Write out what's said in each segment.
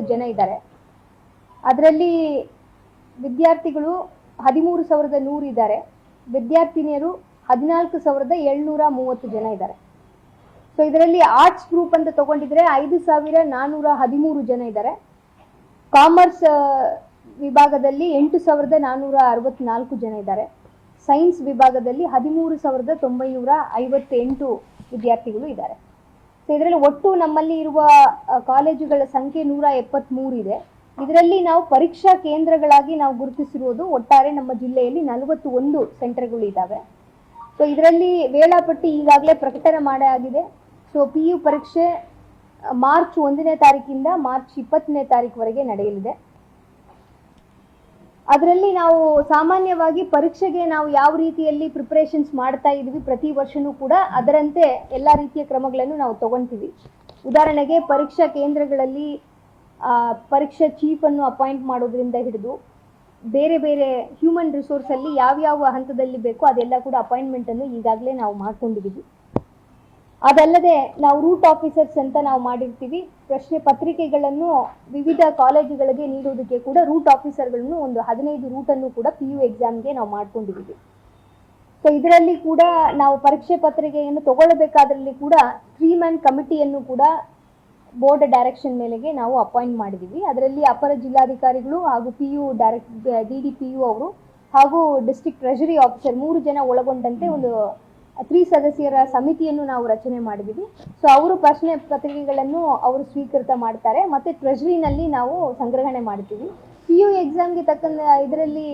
ಮೂವತ್ತು ಜನ ಇದ್ದಾರೆ. ಅದರಲ್ಲಿ ವಿದ್ಯಾರ್ಥಿಗಳು ಹದಿಮೂರು ಸಾವಿರದ ನೂರು ಇದ್ದಾರೆ. ವಿದ್ಯಾರ್ಥಿನಿಯರು ಹದಿನಾಲ್ಕು ಸಾವಿರದ ಏಳ್ನೂರ ಮೂವತ್ತು ಜನ ಇದ್ದಾರೆ. ಸೊ ಇದರಲ್ಲಿ ಆರ್ಟ್ಸ್ ಗ್ರೂಪ್ ಅಂತ ತಗೊಂಡಿದ್ರೆ ಐದು ಸಾವಿರ ನಾನ್ನೂರ ಹದಿಮೂರು ಜನ ಇದ್ದಾರೆ. ಕಾಮರ್ಸ್ ವಿಭಾಗದಲ್ಲಿ ಎಂಟು ಸಾವಿರದ ನಾನ್ನೂರ ಅರವತ್ನಾಲ್ಕು ಜನ ಇದ್ದಾರೆ. ಸೈನ್ಸ್ ವಿಭಾಗದಲ್ಲಿ ಹದಿಮೂರು ಸಾವಿರದ ತೊಂಬೈನೂರ ಐವತ್ತೆಂಟು ವಿದ್ಯಾರ್ಥಿಗಳು ಇದ್ದಾರೆ. ಸೊ ಇದರಲ್ಲಿ ಒಟ್ಟು ನಮ್ಮಲ್ಲಿ ಇರುವ ಕಾಲೇಜುಗಳ ಸಂಖ್ಯೆ ನೂರ ಎಪ್ಪತ್ತ್ಮೂರು ಇದೆ. ಇದರಲ್ಲಿ ನಾವು ಪರೀಕ್ಷಾ ಕೇಂದ್ರಗಳಾಗಿ ನಾವು ಗುರುತಿಸಿರುವುದು ಒಟ್ಟಾರೆ ನಮ್ಮ ಜಿಲ್ಲೆಯಲ್ಲಿ ನಲವತ್ತು ಒಂದು ಸೆಂಟರ್ಗಳು ಇದ್ದಾವೆ. ಸೊ ಇದರಲ್ಲಿ ವೇಳಾಪಟ್ಟಿ ಈಗಾಗಲೇ ಪ್ರಕಟಣೆ ಮಾಡೇ ಆಗಿದೆ. ಸೊ ಪಿ ಯು ಪರೀಕ್ಷೆ ಮಾರ್ಚ್ ಒಂದನೇ ತಾರೀಕಿಂದ ಮಾರ್ಚ್ ಇಪ್ಪತ್ತನೇ ತಾರೀಕುವರೆಗೆ ನಡೆಯಲಿದೆ. ಅದರಲ್ಲಿ ನಾವು ಸಾಮಾನ್ಯವಾಗಿ ಪರೀಕ್ಷೆಗೆ ನಾವು ಯಾವ ರೀತಿಯಲ್ಲಿ ಪ್ರಿಪರೇಷನ್ಸ್ ಮಾಡ್ತಾ ಇದ್ವಿ ಪ್ರತಿ ವರ್ಷನೂ ಕೂಡ ಅದರಂತೆ ಎಲ್ಲ ರೀತಿಯ ಕ್ರಮಗಳನ್ನು ನಾವು ತಗೊಳ್ತೀವಿ ಉದಾಹರಣೆಗೆ ಪರೀಕ್ಷಾ ಕೇಂದ್ರಗಳಲ್ಲಿ ಪರೀಕ್ಷಾ ಪರೀಕ್ಷಾ ಚೀಫನ್ನು ಅಪಾಯಿಂಟ್ ಮಾಡೋದ್ರಿಂದ ಹಿಡಿದು ಬೇರೆ ಬೇರೆ ಹ್ಯೂಮನ್ ರಿಸೋರ್ಸಲ್ಲಿ ಯಾವ್ಯಾವ ಹಂತದಲ್ಲಿ ಬೇಕೋ ಅದೆಲ್ಲ ಕೂಡ ಅಪಾಯಿಂಟ್ಮೆಂಟನ್ನು ಈಗಾಗಲೇ ನಾವು ಮಾಡ್ಕೊಂಡಿದ್ದೀವಿ. ಅದಲ್ಲದೆ ನಾವು ರೂಟ್ ಆಫೀಸರ್ಸ್ ಅಂತ ನಾವು ಮಾಡಿರ್ತೀವಿ. ಪ್ರಶ್ನೆ ಪತ್ರಿಕೆಗಳನ್ನು ವಿವಿಧ ಕಾಲೇಜುಗಳಿಗೆ ನೀಡುವುದಕ್ಕೆ ಕೂಡ ರೂಟ್ ಆಫೀಸರ್ಗಳನ್ನು ಒಂದು ಹದಿನೈದು ರೂಟನ್ನು ಕೂಡ ಪಿ ಯು ಎಕ್ಸಾಮ್ಗೆ ನಾವು ಮಾಡ್ಕೊಂಡಿದ್ದೀವಿ. ಸೊ ಇದರಲ್ಲಿ ಕೂಡ ನಾವು ಪರೀಕ್ಷೆ ಪತ್ರಿಕೆಯನ್ನು ತಗೊಳ್ಬೇಕಾದ್ರಲ್ಲಿ ಕೂಡ ತ್ರೀ ಮ್ಯಾನ್ ಕಮಿಟಿಯನ್ನು ಕೂಡ ಬೋರ್ಡ್ ಡೈರೆಕ್ಷನ್ ಮೇಲೆಗೆ ನಾವು ಅಪಾಯಿಂಟ್ ಮಾಡಿದ್ದೀವಿ. ಅದರಲ್ಲಿ ಅಪರ ಜಿಲ್ಲಾಧಿಕಾರಿಗಳು ಹಾಗೂ P U direct D D P U ಅವರು ಹಾಗೂ ಡಿಸ್ಟ್ರಿಕ್ಟ್ ಟ್ರೆಜರಿ ಆಫೀಸರ್ ಮೂರು ಜನ ಒಳಗೊಂಡಂತೆ ಒಂದು ತ್ರಿ ಸದಸ್ಯರ ಸಮಿತಿಯನ್ನು ನಾವು ರಚನೆ ಮಾಡಿದ್ದೀವಿ. ಸೊ ಅವರು ಪ್ರಶ್ನೆ ಪತ್ರಿಕೆಗಳನ್ನು ಅವರು ಸ್ವೀಕೃತ ಮಾಡ್ತಾರೆ. ಮತ್ತೆ ಟ್ರೆಜರಿನಲ್ಲಿ ನಾವು ಸಂಗ್ರಹಣೆ ಮಾಡ್ತೀವಿ. ಪಿ ಯು ಎಕ್ಸಾಮ್ಗೆ ತಕ್ಕಂತ ಇದರಲ್ಲಿ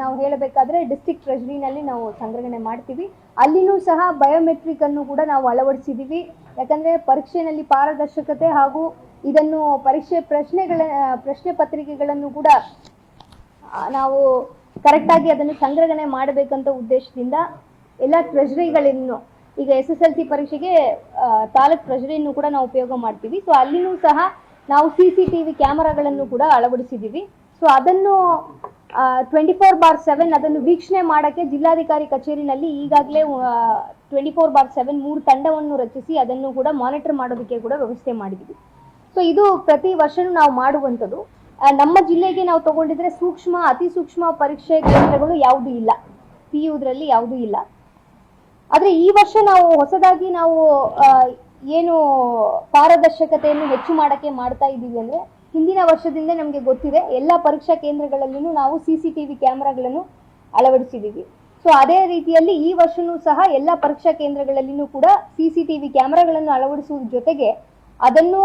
ನಾವು ಹೇಳಬೇಕಾದ್ರೆ ಡಿಸ್ಟ್ರಿಕ್ಟ್ ಟ್ರೆಜರಿನಲ್ಲಿ ನಾವು ಸಂಗ್ರಹಣೆ ಮಾಡ್ತೀವಿ. ಅಲ್ಲಿನೂ ಸಹ ಬಯೋಮೆಟ್ರಿಕ್ ಅನ್ನು ಕೂಡ ನಾವು ಅಳವಡಿಸಿದ್ದೀವಿ. ಯಾಕಂದ್ರೆ ಪರೀಕ್ಷೆಯಲ್ಲಿ ಪಾರದರ್ಶಕತೆ ಹಾಗೂ ಇದನ್ನು ಪರೀಕ್ಷೆ ಪ್ರಶ್ನೆಗಳ, ಪ್ರಶ್ನೆ ಪತ್ರಿಕೆಗಳನ್ನು ಕೂಡ ನಾವು ಕರೆಕ್ಟಾಗಿ ಅದನ್ನು ಸಂಗ್ರಹಣೆ ಮಾಡಬೇಕಂತ ಉದ್ದೇಶದಿಂದ ಎಲ್ಲ ಟ್ರೆಜರಿಗಳಿನ್ನು ಈಗ ಎಸ್ ಎಸ್ ಎಲ್ ಸಿ ಪರೀಕ್ಷೆಗೆ ತಾಲೂಕ್ ಟ್ರೆಜರಿಯನ್ನು ಕೂಡ ನಾವು ಉಪಯೋಗ ಮಾಡ್ತೀವಿ. ಸೊ ಅಲ್ಲಿನೂ ಸಹ ನಾವು ಸಿ ಸಿ ಟಿ ವಿ ಕ್ಯಾಮರಾಗಳನ್ನು ಕೂಡ ಅಳವಡಿಸಿದ್ದೀವಿ. ಸೊ ಅದನ್ನು ಟ್ವೆಂಟಿ ಫೋರ್ ಬಾರ್ ಸೆವೆನ್ ಅದನ್ನು ವೀಕ್ಷಣೆ ಮಾಡಕ್ಕೆ ಜಿಲ್ಲಾಧಿಕಾರಿ ಕಚೇರಿನಲ್ಲಿ ಈಗಾಗಲೇ ಟ್ವೆಂಟಿ ಫೋರ್ ಬಾರ್ ಸೆವೆನ್ ಮೂರು ತಂಡವನ್ನು ರಚಿಸಿ ಅದನ್ನು ಕೂಡ ಮಾನಿಟರ್ ಮಾಡೋದಕ್ಕೆ ಕೂಡ ವ್ಯವಸ್ಥೆ ಮಾಡಿದ್ದೀವಿ. ಸೊ ಇದು ಪ್ರತಿ ವರ್ಷನೂ ನಾವು ಮಾಡುವಂಥದ್ದು. ನಮ್ಮ ಜಿಲ್ಲೆಗೆ ನಾವು ತಗೊಂಡಿದ್ರೆ ಸೂಕ್ಷ್ಮ, ಅತಿ ಸೂಕ್ಷ್ಮ ಪರೀಕ್ಷೆ ಕೇಂದ್ರಗಳು ಯಾವುದೂ ಇಲ್ಲ. ಪಿ ಯುದ್ರಲ್ಲಿ ಯಾವುದೂ ಇಲ್ಲ. ಆದರೆ ಈ ವರ್ಷ ನಾವು ಹೊಸದಾಗಿ ನಾವು ಏನು ಪಾರದರ್ಶಕತೆಯನ್ನು ಹೆಚ್ಚು ಮಾಡಕ್ಕೆ ಮಾಡ್ತಾ ಇದ್ದೀವಿ ಅಂದ್ರೆ ಹಿಂದಿನ ವರ್ಷದಿಂದ ನಮಗೆ ಗೊತ್ತಿದೆ, ಎಲ್ಲ ಪರೀಕ್ಷಾ ಕೇಂದ್ರಗಳಲ್ಲೂ ನಾವು ಸಿ ಸಿ ಟಿ ವಿ ಕ್ಯಾಮ್ರಾಗಳನ್ನು ಅಳವಡಿಸಿದ್ದೀವಿ. ಸೊ ಅದೇ ರೀತಿಯಲ್ಲಿ ಈ ವರ್ಷನೂ ಸಹ ಎಲ್ಲ ಪರೀಕ್ಷಾ ಕೇಂದ್ರಗಳಲ್ಲಿನೂ ಕೂಡ ಸಿ ಸಿ ಟಿ ವಿ ಕ್ಯಾಮ್ರಾಗಳನ್ನು ಅಳವಡಿಸುವುದ್ರ ಜೊತೆಗೆ ಅದನ್ನು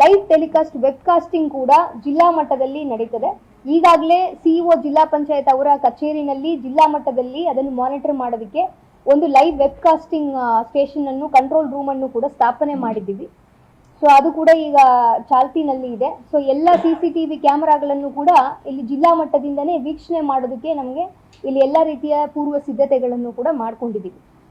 ಲೈವ್ ಟೆಲಿಕಾಸ್ಟ್ ವೆಬ್ಕಾಸ್ಟಿಂಗ್ ಕೂಡ ಜಿಲ್ಲಾ ಮಟ್ಟದಲ್ಲಿ ನಡೀತದೆ. ಈಗಾಗಲೇ ಸಿಇಒ ಜಿಲ್ಲಾ ಪಂಚಾಯತ್ ಅವರ ಕಚೇರಿನಲ್ಲಿ ಜಿಲ್ಲಾ ಮಟ್ಟದಲ್ಲಿ ಅದನ್ನು ಮಾನಿಟರ್ ಮಾಡೋದಕ್ಕೆ ಒಂದು ಲೈವ್ ವೆಬ್ಕಾಸ್ಟಿಂಗ್ ಸ್ಟೇಷನ್ ಅನ್ನು ಕಂಟ್ರೋಲ್ ರೂಮ್ ಅನ್ನು ಕೂಡ ಸ್ಥಾಪನೆ ಮಾಡಿದ್ದೀವಿ. ಸೊ ಅದು ಕೂಡ ಈಗ ಚಾಲ್ತಿನಲ್ಲಿ ಇದೆ. ಸೊ ಎಲ್ಲ ಸಿ ಸಿ ಟಿ ವಿ ಕ್ಯಾಮರಾಗಳನ್ನು ಕೂಡ ಇಲ್ಲಿ ಜಿಲ್ಲಾ ಮಟ್ಟದಿಂದನೇ ವೀಕ್ಷಣೆ ಮಾಡೋದಕ್ಕೆ ನಮಗೆ ಇಲ್ಲಿ ಎಲ್ಲ ರೀತಿಯ ಪೂರ್ವ ಸಿದ್ಧತೆಗಳನ್ನು ಕೂಡ ಮಾಡ್ಕೊಂಡಿದ್ದೀವಿ.